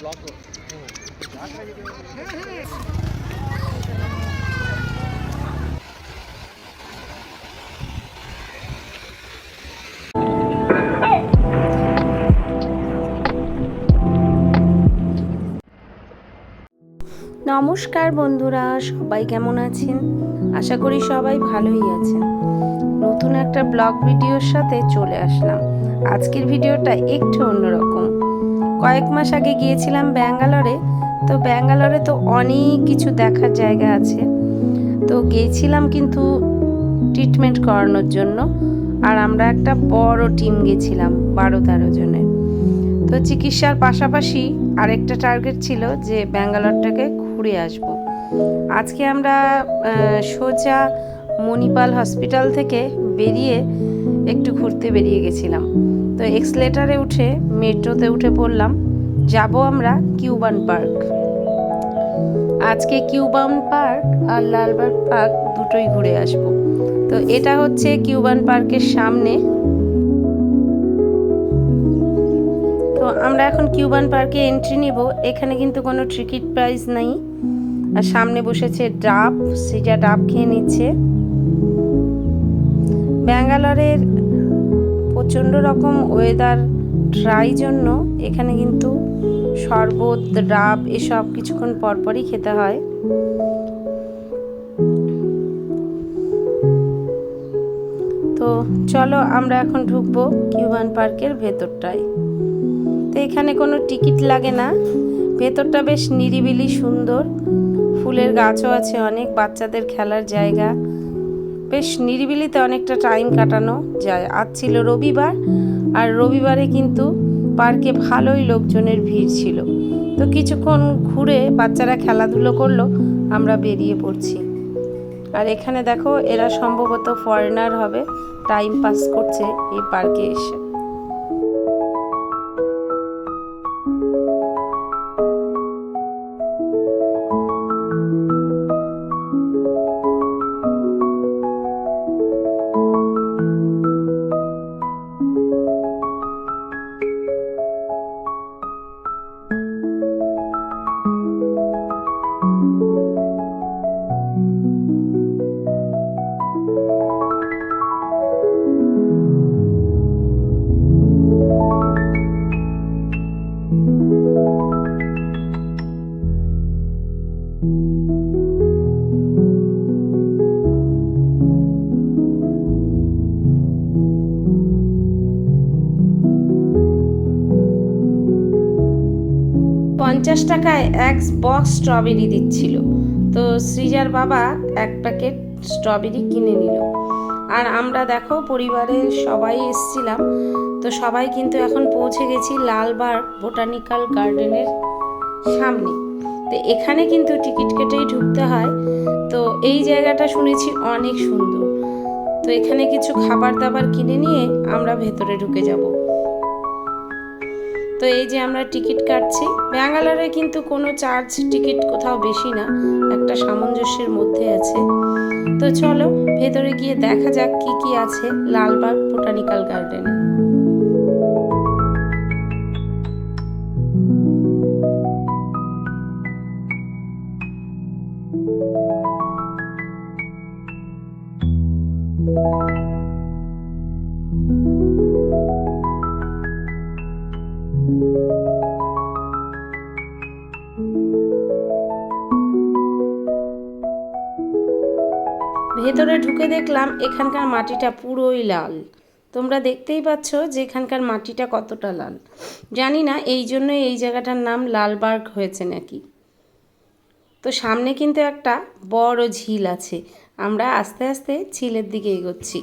Block নমস্কার বন্ধুরা, সবাই কেমন আছেন? আশা করি সবাই ভালোই আছেন। নতুন একটা ব্লগ ভিডিওর সাথে চলে আসলাম। আজকের ভিডিওটা একটু অন্যরকম। কয়েক মাস আগে গিয়েছিলাম ব্যাঙ্গালোরে, তো ব্যাঙ্গালোরে তো অনেক কিছু দেখার জায়গা আছে। তো গিয়েছিলাম কিন্তু ট্রিটমেন্ট করানোর জন্য, আর আমরা একটা বড় টিম গেছিলাম, বারো তেরো জনের। তো চিকিৎসার পাশাপাশি আরেকটা টার্গেট ছিল যে ব্যাঙ্গালোরটাকে ঘুরে আসব। আজকে আমরা সোজা মণিপাল হসপিটাল থেকে বেরিয়ে একটু ঘুরতে বেরিয়ে গেছিলাম। তো এক্সলেটারে উঠে, মেট্রোতে উঠে পড়লাম। যাব আমরা কিউবান পার্ক। আজকে কিউবান পার্ক আর লালবাগ পার্ক দুটোই ঘুরে আসব। তো এটা হচ্ছে কিউবান পার্কের সামনে। তো আমরা এখন কিউবান পার্কে এন্ট্রি নিব। এখানে কিন্তু কোনো টিকিট প্রাইস নেই। আর সামনে বসেছে ডাব সেটা ডাব খেয়ে নিচ্ছে। ব্যাঙ্গালোরের প্রচণ্ড রকম ওয়েদার ড্রাই জন্য এখানে কিন্তু শরবত, ডাব এসব কিছুক্ষণ পরপরই খেতে হয়। তো চলো আমরা এখন ঢুকবো কিউবান পার্কের ভেতরটায়। তো এখানে কোনো টিকিট লাগে না। ভেতরটা বেশ নিরিবিলি সুন্দর। ফুলের গাছও আছে, অনেক বাচ্চাদের খেলার জায়গা। বেশ নিরিবিলিতে অনেকটা টাইম কাটানো যায়। আজ ছিল রবিবার, আর রবিবারে কিন্তু পার্কে ভালোই লোকজনের ভিড় ছিল। তো কিছুক্ষণ ঘুরে বাচ্চারা খেলাধুলো করল, আমরা বেরিয়ে পড়ছি। আর এখানে দেখো, এরা সম্ভবত ফরেনার হবে টাইম পাস করছে এই পার্কে এসে। এক বক্স স্ট্রবেরি দিচ্ছিল। তো সৃজার বাবা এক প্যাকেট স্ট্রবেরি কিনে নিল। আর আমরা দেখো পরিবারের সবাই এসছিলাম। তো সবাই কিন্তু এখন পৌঁছে গেছি লালবাগ বোটানিক্যাল গার্ডেনের সামনে। তো এখানে কিন্তু টিকিট কেটেই ঢুকতে হয়। তো এই জায়গাটা শুনেছি অনেক সুন্দর। তো এখানে কিছু খাবার দাবার কিনে নিয়ে আমরা ভেতরে ঢুকে যাব। তো এই যে আমরা টিকিট কাটছি। ব্যাঙ্গালোরে কিন্তু কোনো চার্জ টিকিট কোথাও বেশি না, একটা সামঞ্জস্যের মধ্যে আছে। তো চলো, ভেতরে গিয়ে দেখা যাক কি কি আছে লালবাগ বোটানিক্যাল গার্ডেনে। ভেতরে ঢুকে দেখলাম এখানকার মাটিটা পুরোই লাল। তোমরা দেখতেই পাচ্ছ যে এখানকার মাটিটা কতটা লাল। জানি না, এই জন্য এই জায়গাটার নাম লালবার্গ হয়েছে নাকি। তো সামনে কিন্তু একটা বড় ঝিল আছে। আমরা আস্তে আস্তে ঝিলের দিকে এগোচ্ছি।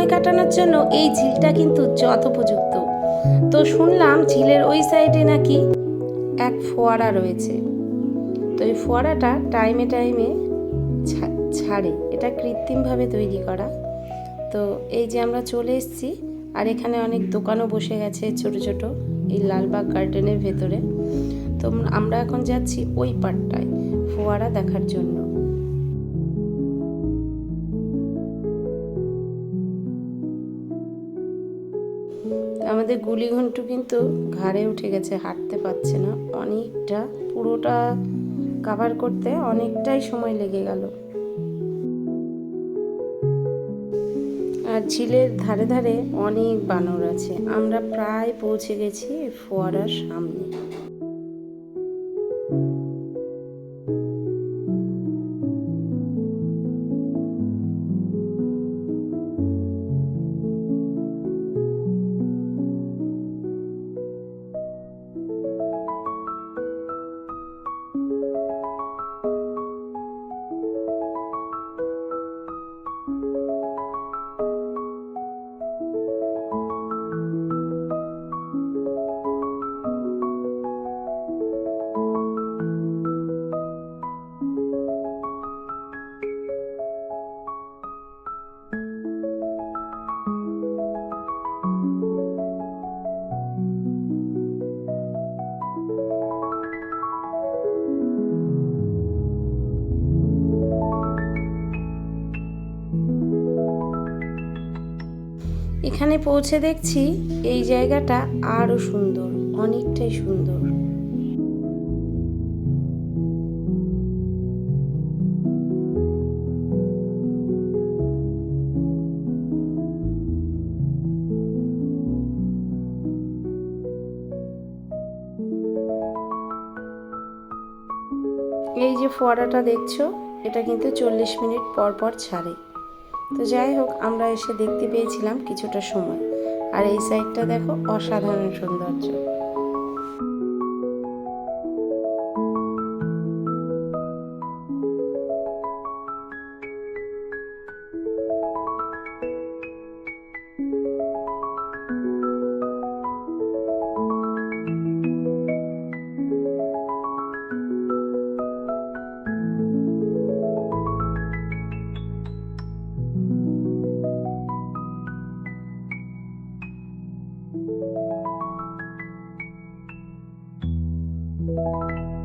সময় কাটানোর জন্য এই ঝিলটা কিন্তু যথোপযুক্ত। তো শুনলাম ঝিলের ওই সাইডে নাকি এক ফোয়ারা রয়েছে। তো এই ফোয়ারাটা টাইমে টাইমে ছাড়ে। এটা কৃত্রিমভাবে তৈরি করা। তো এই যে আমরা চলে এসেছি, আর এখানে অনেক দোকানও বসে গেছে ছোট ছোট এই লালবাগ গার্ডেনের ভেতরে। তো আমরা এখন যাচ্ছি ওই পাটটায় ফোয়ারা দেখার জন্য। আমাদের গুলি ঘন্টু কিন্তু ঘাড়ে উঠে গেছে, হাঁটতে পারছে না। অনেকটা, পুরোটা কাভার করতে অনেকটাই সময় লেগে গেল। আর ঝিলের ধারে ধারে অনেক বানর আছে। আমরা প্রায় পৌঁছে গেছি ফোয়ারার সামনে। এখানে পৌঁছে দেখছি এই জায়গাটা আরও সুন্দর, অনেকটাই সুন্দর। এই যে ফোয়ারাটা দেখছ, এটা কিন্তু চল্লিশ মিনিট পর পর ছাড়ে। তো যাই হোক, আমরা এসে দেখতে পেয়েছিলাম কিছুটা সময়। আর এই সাইডটা দেখো, অসাধারণ সৌন্দর্য। Música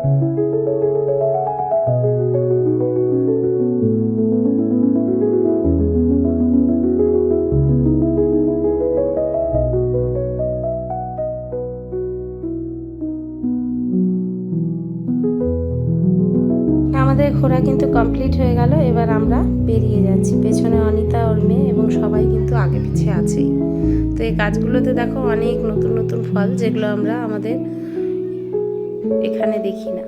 আমাদের ঘোরা কিন্তু কমপ্লিট হয়ে গেল, এবার আমরা বেরিয়ে যাচ্ছি। পেছনে অনিতা, ওর মেয়ে এবং সবাই কিন্তু আগে পিছে আছেই। তো এই গাছগুলোতে দেখো অনেক নতুন নতুন ফল, যেগুলো আমরা আমাদের এখানে দেখি না।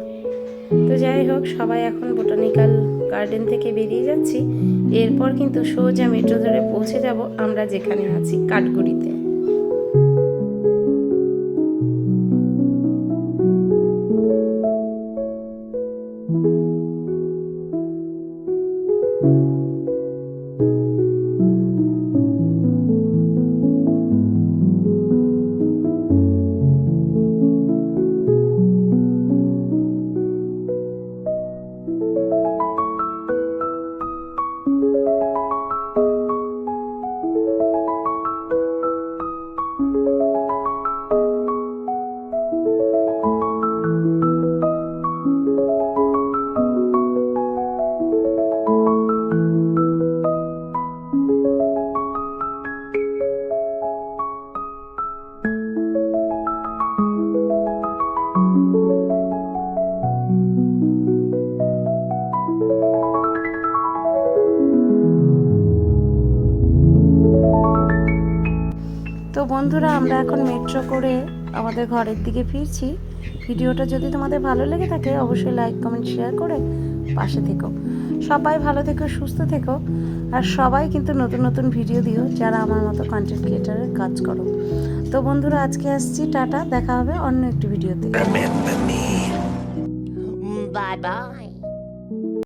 তো যাই হোক, সবাই এখন বোটানিক্যাল গার্ডেন থেকে বেরিয়ে যাচ্ছি। এরপর কিন্তু সোজা মেট্রো ধরে পৌঁছে যাব আমরা যেখানে আছি কাঠগুড়িতে। এখন মেট্রো করে আমাদের ঘরের দিকে ফিরছি। ভিডিওটা যদি তোমাদের ভালো লেগে থাকে অবশ্যই লাইক কমেন্ট শেয়ার করে পাশে থেকো। সবাই ভালো থেকো সুস্থ থেকো। আর সবাই কিন্তু নতুন নতুন ভিডিও দিও যারা আমার মতো কন্টেন্ট ক্রিয়েটারের কাজ করো। তো বন্ধুরা আজকে আসছি টাটা দেখা হবে অন্য একটি ভিডিওতে বাই bye.